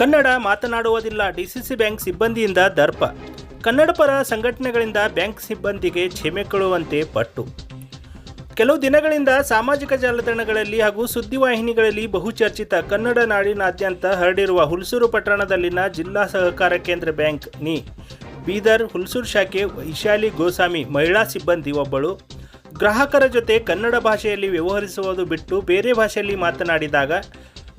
ಕನ್ನಡ ಮಾತನಾಡುವುದಿಲ್ಲ DCC bank ಸಿಬ್ಬಂದಿಯಿಂದ ದರ್ಪ. ಕನ್ನಡ ಪರ ಸಂಘಟನೆಗಳಿಂದ ಬ್ಯಾಂಕ್ ಸಿಬ್ಬಂದಿಗೆ ಕ್ಷಮೆ ಕೊಡುವಂತೆ ಪಟ್ಟು. ಕೆಲವು ದಿನಗಳಿಂದ ಸಾಮಾಜಿಕ ಜಾಲತಾಣಗಳಲ್ಲಿ ಹಾಗೂ ಸುದ್ದಿವಾಹಿನಿಗಳಲ್ಲಿ ಬಹುಚರ್ಚಿತ ಕನ್ನಡ ನಾಡಿನಾದ್ಯಂತ ಹರಡಿರುವ ಹುಲ್ಸೂರು ಪಟ್ಟಣದಲ್ಲಿನ ಜಿಲ್ಲಾ ಸಹಕಾರ ಕೇಂದ್ರ ಬ್ಯಾಂಕ್ ನಿ. ಬೀದರ್ ಹುಲ್ಸೂರು ಶಾಖೆ ವೈಶಾಲಿ ಗೋಸ್ವಾಮಿ ಮಹಿಳಾ ಸಿಬ್ಬಂದಿ ಒಬ್ಬಳು. ಗ್ರಾಹಕರ ಜೊತೆ ಕನ್ನಡ ಭಾಷೆಯಲ್ಲಿ ವ್ಯವಹರಿಸುವುದು ಬಿಟ್ಟು ಬೇರೆ ಭಾಷೆಯಲ್ಲಿ ಮಾತನಾಡಿದಾಗ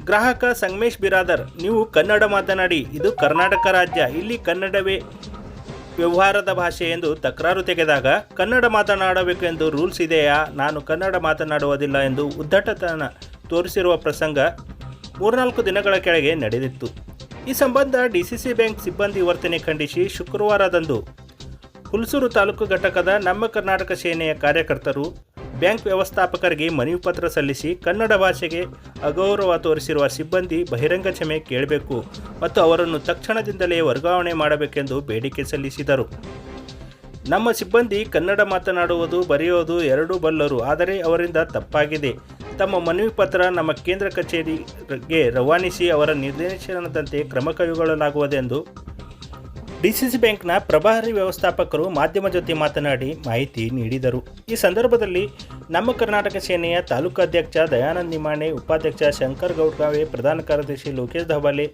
ಗ್ರಾಹಕ ಸಂಗಮೇಶ್ ಬಿರಾದರ್, ನೀವು ಕನ್ನಡ ಮಾತನಾಡಿ, ಇದು ಕರ್ನಾಟಕ ರಾಜ್ಯ, ಇಲ್ಲಿ ಕನ್ನಡವೇ ವ್ಯವಹಾರದ ಭಾಷೆ ಎಂದು ತಕರಾರು ತೆಗೆದಾಗ, ಕನ್ನಡ ಮಾತನಾಡಬೇಕು ಎಂದು ರೂಲ್ಸ್ ಇದೆಯಾ? ನಾನು ಕನ್ನಡ ಮಾತನಾಡುವುದಿಲ್ಲ ಎಂದು ಉದ್ದಟತನ ತೋರಿಸಿರುವ ಪ್ರಸಂಗ ಮೂರ್ನಾಲ್ಕು ದಿನಗಳ ಕೆಳಗೆ ನಡೆದಿತ್ತು. ಈ ಸಂಬಂಧ ಡಿಸಿಸಿ ಬ್ಯಾಂಕ್ ಸಿಬ್ಬಂದಿ ವರ್ತನೆ ಖಂಡಿಸಿ ಶುಕ್ರವಾರದಂದು ಹುಲ್ಸೂರು ತಾಲೂಕು ಘಟಕದ ನಮ್ಮ ಕರ್ನಾಟಕ ಸೇನೆಯ ಕಾರ್ಯಕರ್ತರು ಬ್ಯಾಂಕ್ ವ್ಯವಸ್ಥಾಪಕರಿಗೆ ಮನವಿ ಪತ್ರ ಸಲ್ಲಿಸಿ ಕನ್ನಡ ಭಾಷೆಗೆ ಅಗೌರವ ತೋರಿಸಿರುವ ಸಿಬ್ಬಂದಿ ಬಹಿರಂಗ ಕ್ಷಮೆ ಕೇಳಬೇಕು ಮತ್ತು ಅವರನ್ನು ತಕ್ಷಣದಿಂದಲೇ ವರ್ಗಾವಣೆ ಮಾಡಬೇಕೆಂದು ಬೇಡಿಕೆ ಸಲ್ಲಿಸಿದರು. ನಮ್ಮ ಸಿಬ್ಬಂದಿ ಕನ್ನಡ ಮಾತನಾಡುವುದು ಬರೆಯುವುದು ಎರಡೂ ಬಲ್ಲರು, ಆದರೆ ಅವರಿಂದ ತಪ್ಪಾಗಿದೆ. ತಮ್ಮ ಮನವಿ ಪತ್ರ ನಮ್ಮ ಕೇಂದ್ರ ಕಚೇರಿಗೆ ರವಾನಿಸಿ ಅವರ ನಿರ್ದೇಶನದಂತೆ ಕ್ರಮ ಕೈಗೊಳ್ಳಲಾಗುವುದೆಂದು ಡಿಸಿಸಿ ಬ್ಯಾಂಕ್ನ ಪ್ರಭಾರಿ ವ್ಯವಸ್ಥಾಪಕರು ಮಾಧ್ಯಮ ಜೊತೆ ಮಾತನಾಡಿ ಮಾಹಿತಿ ನೀಡಿದರು. ಈ ಸಂದರ್ಭದಲ್ಲಿ ನಮ್ಮ ಕರ್ನಾಟಕ ಸೇನೆಯ ತಾಲೂಕಾಧ್ಯಕ್ಷ ದಯಾನಂದ್ ನಿಮಾಣೆ, ಉಪಾಧ್ಯಕ್ಷ ಶಂಕರ್ ಗೌಡ್ಗಾವೆ, ಪ್ರಧಾನ ಕಾರ್ಯದರ್ಶಿ ಲೋಕೇಶ್ ಧವಾಲೆ,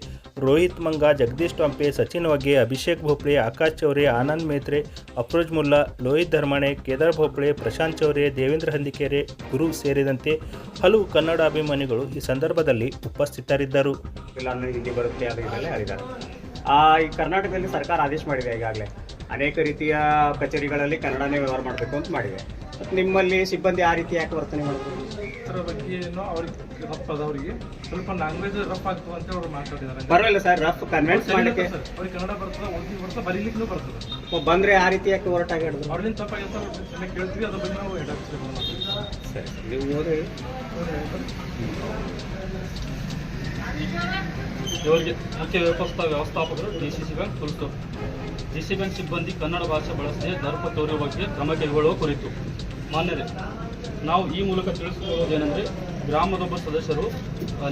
ರೋಹಿತ್ ಮಂಗ, ಜಗದೀಶ್ ಟೊಂಪೆ, ಸಚಿನ್ ವಗ್ಗೆ ಅಭಿಷೇಕ್ ಭೋಪ್ಳೆ ಆಕಾಶ್ ಚೌರೆ ಆನಂದ್ ಮೇತ್ರೆ ಅಪ್ರೋಜ್ ಮುಲ್ಲಾ, ಲೋಹಿತ್ ಧರ್ಮಾಣೆ, ಕೇದಾರ್ ಭೋಪ್ಳೆ ಪ್ರಶಾಂತ್ ಚೌರಿ ದೇವೇಂದ್ರ ಹಂದಿಕೆರೆ, ಗುರು ಸೇರಿದಂತೆ ಹಲವು ಕನ್ನಡ ಅಭಿಮಾನಿಗಳು ಈ ಸಂದರ್ಭದಲ್ಲಿ ಉಪಸ್ಥಿತರಿದ್ದರು. ಈ ಕರ್ನಾಟಕದಲ್ಲಿ ಸರ್ಕಾರ ಆದೇಶ ಮಾಡಿದೆ ಈಗಾಗಲೇ. ಅನೇಕ ರೀತಿಯ ಕಚೇರಿಗಳಲ್ಲಿ ಕನ್ನಡನೇ ವ್ಯವಹಾರ ಮಾಡಬೇಕು ಅಂತ ಮಾಡಿದೆ. ಮತ್ತು ನಿಮ್ಮಲ್ಲಿ ಸಿಬ್ಬಂದಿ ಆ ರೀತಿ ಯಾಕೆ ವರ್ತನೆ ಮಾಡ್ತಾರೆ ಅದರ ಬಗ್ಗೆ ಏನೋ ಅವ್ರಿಗೆ ರಫ್ ಅವರಿಗೆ. ಸ್ವಲ್ಪ ಲ್ಯಾಂಗ್ವೇಜ್ ರಫ್ ಆಗ್ತದೆ ಅಂತ ಅವ್ರು ಮಾತಾಡಿದ್ದಾರೆ. ಪರವಾಗಿಲ್ಲ ಸರ್ ರಫ್ ಕನ್ವಿನ್ಸ್ ಮಾಡಲಿಕ್ಕೆ ಸರ್. ಅವ್ರಿಗೆ ಕನ್ನಡ ಬರ್ತದೆ ಓದಿ ಬರ್ತದೆ ಬರೀಲಿಕ್ಕೂ ಬರ್ತದೆ. ಬಂದ್ರೆ ಆ ರೀತಿ ಯಾಕೆ ಹೊರಟಾಗಿ ಹಿಡಿದ್ರು ಅವ್ರಿಂದ ತಪ್ಪಾಗಿರ್ತ ಚೆನ್ನಾಗಿ ಕೇಳ್ತೀವಿ ಅದ್ರ ಬಗ್ಗೆ ನಾವು ಹೆಡ್ ಸರಿ ನೀವು ಓದಿ ಇವರಿಗೆ ಮುಖ್ಯ ವ್ಯವಸ್ಥಾ ವ್ಯವಸ್ಥಾಪಕರು ಡಿ ಸಿ ಸಿ ಬ್ಯಾಂಕ್ ತುರ್ತು ಡಿ ಸಿ ಬ್ಯಾಂಕ್ ಸಿಬ್ಬಂದಿ ಕನ್ನಡ ಭಾಷೆ ಬಳಸದೆ ದರ್ಪ ತೋರುವ ಬಗ್ಗೆ ಕ್ರಮ ಕೈಗೊಳ್ಳುವ ಕುರಿತು. ಮಾನ್ಯರೇ, ನಾವು ಈ ಮೂಲಕ ತಿಳಿಸಿಕೊಳ್ಳುವುದೇನೆಂದರೆ ಗ್ರಾಮದೊಬ್ಬ ಸದಸ್ಯರು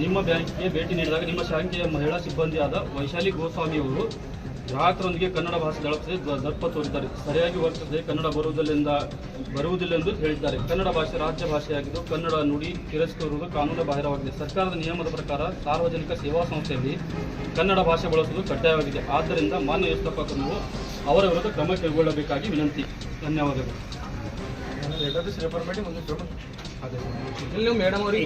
ನಿಮ್ಮ ಬ್ಯಾಂಕ್ಗೆ ಭೇಟಿ ನೀಡಿದಾಗ ನಿಮ್ಮ ಶಾಖೆಯ ಮಹಿಳಾ ಸಿಬ್ಬಂದಿಯಾದ ವೈಶಾಲಿ ಗೋಸ್ವಾಮಿಯವರು ಗ್ರಾಹಕರೊಂದಿಗೆ ಕನ್ನಡ ಭಾಷೆ ಬಳಸದೆ ದ- ದರ್ಪ ತೋರಿದ್ದಾರೆ ಸರಿಯಾಗಿ ವರ್ತಿಸದೆ ಕನ್ನಡ ಬರುವುದಿಲ್ಲ ಬರುವುದಿಲ್ಲ ಎಂದು ಹೇಳಿದ್ದಾರೆ. ಕನ್ನಡ ಭಾಷೆ ರಾಜ್ಯ ಭಾಷೆಯಾಗಿದ್ದು ಕನ್ನಡ ನುಡಿ ತಿರಸ್ಕರಿಸುವುದು ಕಾನೂನು ಬಾಹಿರವಾಗಿದೆ. ಸರ್ಕಾರದ ನಿಯಮದ ಪ್ರಕಾರ ಸಾರ್ವಜನಿಕ ಸೇವಾ ಸಂಸ್ಥೆಯಲ್ಲಿ ಕನ್ನಡ ಭಾಷೆ ಬಳಸುವುದು ಕಡ್ಡಾಯವಾಗಿದೆ. ಆದ್ದರಿಂದ ಮಾನ್ಯ ವ್ಯವಸ್ಥಾಪಕರು ಅವರ ವಿರುದ್ಧ ಕ್ರಮ ಕೈಗೊಳ್ಳಬೇಕಾಗಿ ವಿನಂತಿ. ಧನ್ಯವಾದಗಳು. ಮೇಡಮ್ ಅವರಿಗೆ